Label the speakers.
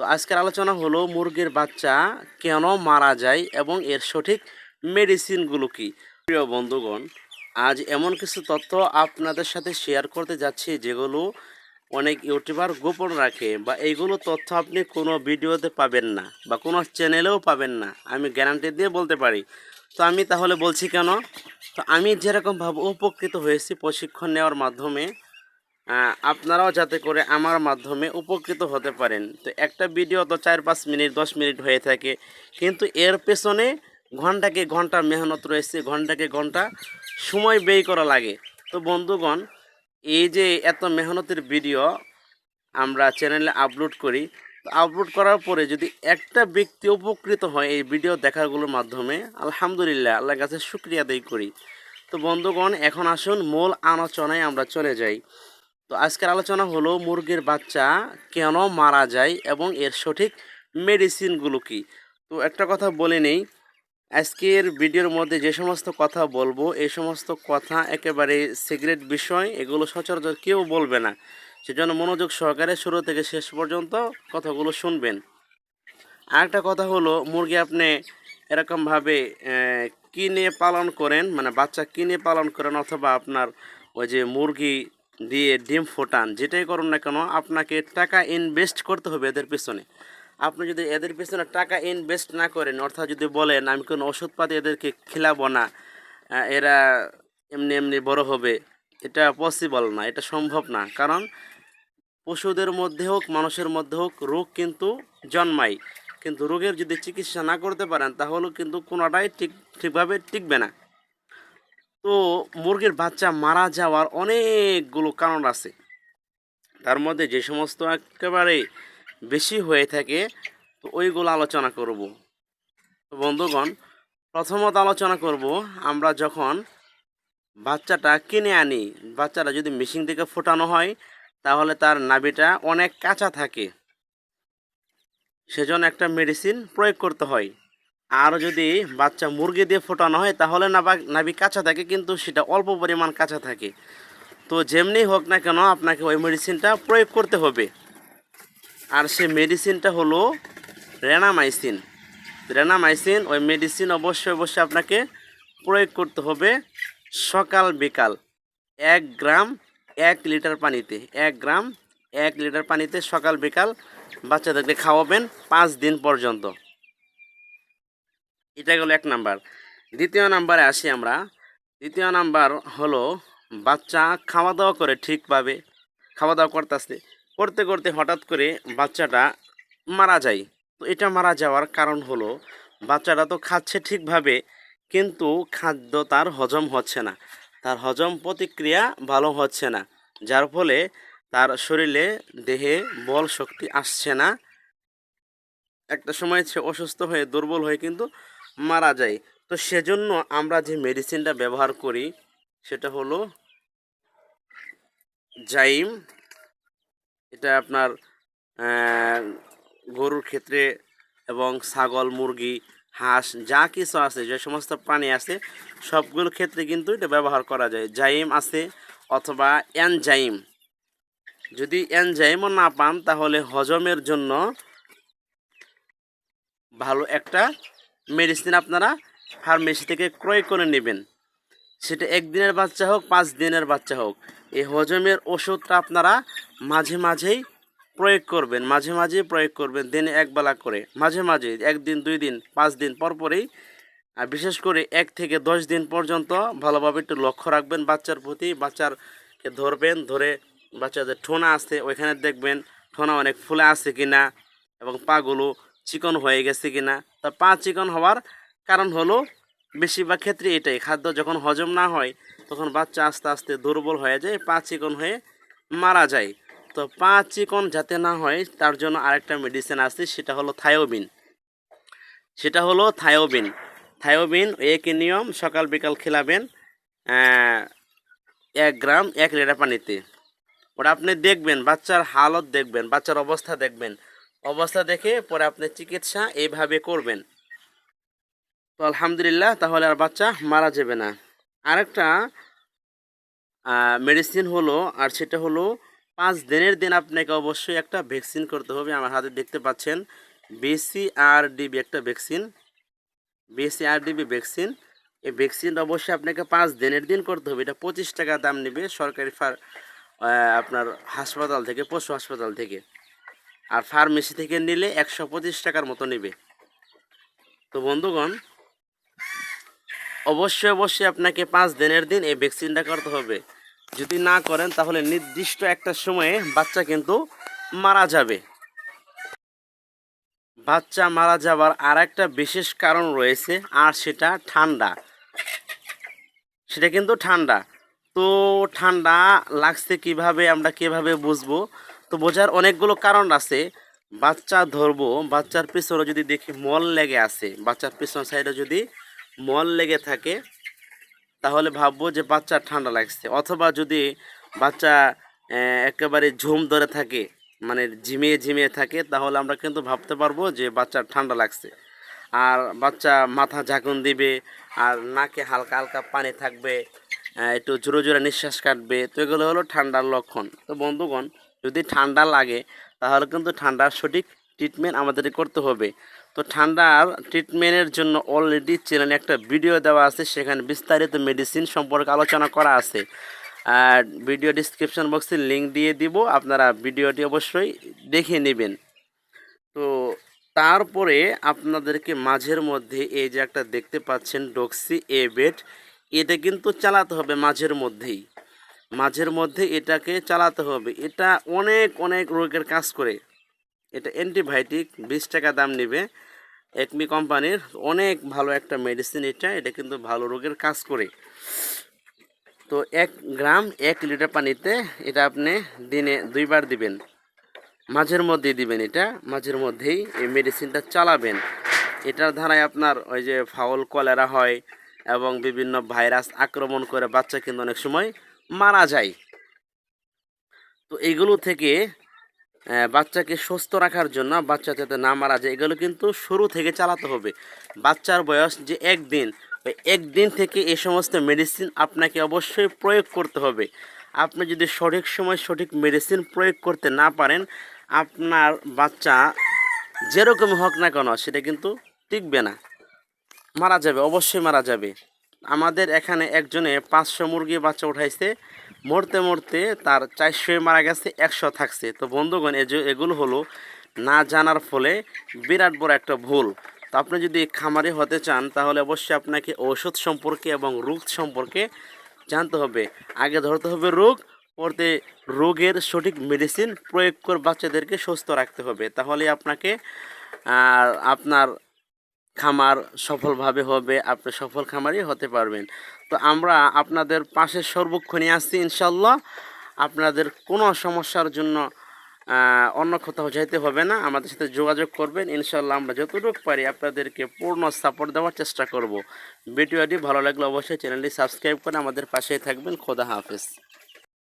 Speaker 1: তো আজকের আলোচনা হলো মুরগির বাচ্চা কেন মারা যায় এবং এর সঠিক মেডিসিনগুলো কি? প্রিয় বন্ধুগণ, আজ এমন কিছু তথ্য আপনাদের সাথে শেয়ার করতে যাচ্ছি যেগুলো অনেক ইউটিউবার গোপন রাখে বা এইগুলো তথ্য আপনি কোনো ভিডিওতে পাবেন না বা কোনো চ্যানেলেও পাবেন না, আমি গ্যারান্টি দিয়ে বলতে পারি। তো আমি তাহলে বলছি কেন? তো আমি যেরকমভাবে উপকৃত হয়েছি প্রশিক্ষণ নেওয়ার মাধ্যমে আপনারাও যাতে করে আমার মাধ্যমে উপকৃত হতে পারেন। তো একটা ভিডিও তো চার পাঁচ মিনিট, দশ মিনিট হয়ে থাকে, কিন্তু এর পেছনে ঘন্টাকে ঘণ্টা মেহনত রয়েছে, ঘন্টাকে ঘণ্টা সময় ব্যয় করা লাগে। তো বন্ধুগণ, এই যে এত মেহনতের ভিডিও আমরা চ্যানেলে আপলোড করি আপলোড করার পরে যদি একটা ব্যক্তি উপকৃত হয় এই ভিডিও দেখাগুলোর মাধ্যমে, আলহামদুলিল্লাহ, আল্লাহর কাছে শুক্রিয়া আদায় করি। তো বন্ধুগণ, এখন আসুন মূল আলোচনায় আমরা চলে যাই। তো আজকের আলোচনা হলো মুরগির বাচ্চা কেন মারা যায় এবং এর সঠিক মেডিসিনগুলো কি? তো একটা কথা বলে নেই, আজকের ভিডিওর মধ্যে যে সমস্ত কথা বলব, এই সমস্ত কথা একেবারে সিগারেট বিষয়, এগুলো সচরাচর কেউ বলবে না। সেজন্য মনোযোগ সহকারে শুরু থেকে শেষ পর্যন্ত কথাগুলো শুনবেন। আরেকটা কথা হলো, মুরগি আপনি এরকমভাবে কিনে পালন করেন? মানে বাচ্চা কিনে পালন করেন? অথবা আপনার ওই যে মুরগি দিয়ে ডিম ফোটান, যেটাই করুন না কেন, আপনাকে টাকা ইনভেস্ট করতে হবে এদের পিছনে। আপনি যদি এদের পিছনে টাকা ইনভেস্ট না করেন, অর্থাৎ যদি বলেন, আমি কোনো ওষুধপাতি এদেরকে খেলাবো না এরা এমনি এমনি বড় হবে, এটা পসিবল না, এটা সম্ভব না। কারণ পশুদের মধ্যে হোক, মানুষের মধ্যে হোক, রোগ কিন্তু জন্মায়। কিন্তু রোগের যদি চিকিৎসা না করতে পারেন তাহলে কিন্তু কোনোটাই ঠিক, ঠিকভাবে টিকবে না। তো মুরগির বাচ্চা মারা যাওয়ার অনেকগুলো কারণ আছে। তার মধ্যে যে সমস্ত একেবারে বেশি হয়ে থাকে, তো ওইগুলো আলোচনা করব। তো বন্ধুগণ, প্রথমত আলোচনা করব আমরা যখন বাচ্চাটা কিনে আনি, বাচ্চাটা যদি মেশিন থেকে ফোটানো হয়, তাহলে তার নাভিটা অনেক কাঁচা থাকে। সেজন্য একটা মেডিসিন প্রয়োগ করতে হয়। আর যদি বাচ্চা মুরগি দিয়ে ফোটানো হয়, তাহলে নাভি কাঁচা থাকে, কিন্তু সেটা অল্প পরিমাণ কাঁচা থাকে। তো যেমনি হোক না কেন, আপনাকে ওই মেডিসিনটা প্রয়োগ করতে হবে। আর সে মেডিসিনটা হলো রেনামাইসিন রেনামাইসিন ওই মেডিসিন অবশ্যই অবশ্যই আপনাকে প্রয়োগ করতে হবে সকাল বিকাল। এক গ্রাম এক লিটার পানিতে, এক গ্রাম এক লিটার পানিতে সকাল বিকাল বাচ্চাদেরকে খাওয়াবেন পাঁচ দিন পর্যন্ত। এটা গেলো এক নাম্বার। দ্বিতীয় নাম্বারে আসি আমরা। দ্বিতীয় নাম্বার হলো, বাচ্চা খাওয়া দাওয়া করে ঠিকভাবে খাওয়া দাওয়া করতেছে। করতে করতে হঠাৎ করে বাচ্চাটা মারা যায়। তো এটা মারা যাওয়ার কারণ হলো, বাচ্চাটা তো খাচ্ছে ঠিকভাবে, কিন্তু খাদ্য তার হজম হচ্ছে না। তার হজম প্রতিক্রিয়া ভালো হচ্ছে না। যার ফলে তার শরীরে দেহে বল শক্তি আসছে না। একটা সময় সে অসুস্থ হয়ে দুর্বল হয়ে কিন্তু মারা যায়। তো সেজন্য আমরা যে মেডিসিনটা ব্যবহার করি, সেটা হলো জাইম। এটা আপনার গরুর ক্ষেত্রে এবং ছাগল, মুরগি, হাঁস, যা কিছু আছে, যে সমস্ত প্রাণী আছে সবগুলোর ক্ষেত্রে কিন্তু এটা ব্যবহার করা যায়। জাইম আছে অথবা অ্যানজাইম যদি অ্যানজাইমও না পান, তাহলে হজমের জন্য ভালো একটা মেডিসিন আপনারা ফার্মেসি থেকে ক্রয় করে নেবেন। সেটা একদিনের বাচ্চা হোক, পাঁচ দিনের বাচ্চা হোক। এই হজমের ওষুধটা আপনারা মাঝে মাঝেই প্রয়োগ করবেন, মাঝে মাঝে প্রয়োগ করবেন, দিনে একবেলা করে। মাঝে মাঝে একদিন, দুই দিন, পাঁচ দিন পর পরেই। আর বিশেষ করে এক থেকে দশ দিন পর্যন্ত ভালোভাবে একটু লক্ষ্য রাখবেন বাচ্চার প্রতি বাচ্চারকে ধরবেন, ধরে বাচ্চাদের ঠোনা আছে, ওইখানে দেখবেন ঠোনা অনেক ফুলে আছে কিনা এবং পাগুলো চিকন হয়ে গেছে কিনা। তা পা চিকন হওয়ার কারণ হলো বেশিরভাগ ক্ষেত্রে এটাই। খাদ্য যখন হজম না হয়, তখন বাচ্চা আস্তে আস্তে দুর্বল হয়ে যায়, পা চিকন হয়ে মারা যায়। তো পা চিকন যাতে না হয়, তার জন্য আরেকটা মেডিসিন আছে, সেটা হলো থায়োবিন সেটা হলো থায়োবিন থায়োবিন একই নিয়ম, সকাল বিকাল খেলাবেন এক গ্রাম, এক লিটার পানিতে। ওটা আপনি দেখবেন, বাচ্চার হালত দেখবেন, বাচ্চার অবস্থা দেখবেন। অবস্থা দেখে পরে আপনি চিকিৎসা এইভাবে করবেন। তো আলহামদুলিল্লাহ, তাহলে আর বাচ্চা মারা যাবে না। আরেকটা মেডিসিন হলো, আর সেটা হলো পাঁচ দিনের দিন আপনাকে অবশ্যই একটা ভ্যাকসিন করতে হবে। আমার হাতে দেখতে পাচ্ছেন বিসিআরডিবি একটা ভ্যাকসিন বিসিআরডিবি ভ্যাকসিন এই ভ্যাকসিনটা অবশ্যই আপনাকে পাঁচ দিনের দিন করতে হবে। এটা পঁচিশ টাকা দাম নেবে সরকারি ফার আপনার হাসপাতাল থেকে, পশু হাসপাতাল থেকে। আর ফার্মেসি থেকে নিলে একশো পঁচিশ টাকার মতো নেবে। তো বন্ধুগণ, অবশ্যই অবশ্যই আপনাকে পাঁচ দিনের দিন এই ভ্যাকসিনটা করতে হবে। যদি না করেন, তাহলে নির্দিষ্ট একটা সময়ে বাচ্চা কিন্তু মারা যাবে। বাচ্চা মারা যাবার আর একটা বিশেষ কারণ রয়েছে, আর সেটা ঠান্ডা। সেটা কিন্তু ঠান্ডা। তো ঠান্ডা লাগছে কীভাবে, আমরা কীভাবে বুঝব? তো বোঝার অনেকগুলো কারণ আছে। বাচ্চা ধরবো, বাচ্চার পিছনে যদি দেখি মল লেগে আছে, বাচ্চার পিছন সাইডে যদি মল লেগে থাকে, তাহলে ভাববো যে বাচ্চা ঠান্ডা লাগছে। অথবা যদি বাচ্চা একেবারে ঝুম ধরে থাকে মানে ঝিমিয়ে ঝিমিয়ে থাকে, তাহলে আমরা কিন্তু ভাবতে পারব যে বাচ্চার ঠান্ডা লাগছে। আর বাচ্চা মাথা ঝাঁকুন দিবে, আর নাকে হালকা হালকা পানি থাকবে একটু জোরে জোরে নিঃশ্বাস কাটবে, তো এগুলো হলো ঠান্ডার লক্ষণ। তো বন্ধুগণ যদি ঠান্ডা লাগে, তাহলে কিন্তু ঠান্ডার সঠিক ট্রিটমেন্ট আমাদের করতে হবে। তো ঠান্ডার ট্রিটমেন্টের জন্য অলরেডি চ্যানেলে একটা ভিডিও দেওয়া আছে, সেখানে বিস্তারিত মেডিসিন সম্পর্কে আলোচনা করা আছে। আর ভিডিও ডিসক্রিপশন বক্সে লিঙ্ক দিয়ে দিব, আপনারা ভিডিওটি অবশ্যই দেখে নেবেন। তো তারপরে আপনাদেরকে মাঝের মধ্যে এই যে একটা দেখতে পাচ্ছেন ডক্সি এ বেড এটা কিন্তু চালাতে হবে মাঝের মধ্যেই। মাঝের মধ্যে এটাকে চালাতে হবে। এটা অনেক অনেক রোগের কাজ করে। এটা অ্যান্টিবায়োটিক, বিশ টাকা দাম নেবে। একমি কোম্পানির অনেক ভালো একটা মেডিসিন এটা এটা কিন্তু ভালো রোগের কাজ করে। তো এক গ্রাম এক লিটার পানিতে এটা আপনি দিনে দুইবার দিবেন। মাঝের মধ্যেই দিবেন এটা, মাঝের মধ্যেই এই মেডিসিনটা চালাবেন। এটার ধারায় আপনার ওই যে ফাউল কলেরা হয় এবং বিভিন্ন ভাইরাস আক্রমণ করে বাচ্চা কিন্তু অনেক সময় মারা যায়। তো এইগুলো থেকে বাচ্চাকে সুস্থ রাখার জন্য, বাচ্চা যাতে না মারা যায়, এগুলো কিন্তু শুরু থেকে চালাতে হবে। বাচ্চার বয়স যে একদিন, ওই একদিন থেকে এই সমস্ত মেডিসিন আপনাকে অবশ্যই প্রয়োগ করতে হবে। আপনি যদি সঠিক সময় সঠিক মেডিসিন প্রয়োগ করতে না পারেন, আপনার বাচ্চা যেরকম হোক না কেন, সেটা কিন্তু টিকবে না। মারা যাবে, অবশ্যই মারা যাবে। আমাদের এখানে একজনে পাঁচশো মুরগি বাচ্চা উঠাইছে। মরতে মরতে তার চারশো মারা গেছে, একশো থাকছে। তো বন্ধুগণ এ এগুলো হলো না জানার ফলে বিরাট বড় একটা ভুল। তো আপনি যদি খামারি হতে চান, তাহলে অবশ্যই আপনাকে ঔষধ সম্পর্কে এবং রোগ সম্পর্কে জানতে হবে। আগে ধরতে হবে রোগ, পরতে রোগের সঠিক মেডিসিন প্রয়োগ করে বাচ্চাদেরকে সুস্থ রাখতে হবে। তাহলে আপনাকে আপনার খামার সফলভাবে হবে, আপনি সফল খামারই হতে পারবেন। তো আমরা আপনাদের পাশে সর্বক্ষণই আসছি ইনশাল্লাহ আপনাদের কোনো সমস্যার জন্য অন্য কোথাও যেতে হবে না। আমাদের সাথে যোগাযোগ করবেন। ইনশাল্লাহ আমরা যতটুকু পারি আপনাদেরকে পূর্ণ সাপোর্ট দেওয়ার চেষ্টা করব। ভিডিওটি ভালো লাগলে অবশ্যই চ্যানেলটি সাবস্ক্রাইব করে আমাদের পাশেই থাকবেন। খোদা হাফেজ।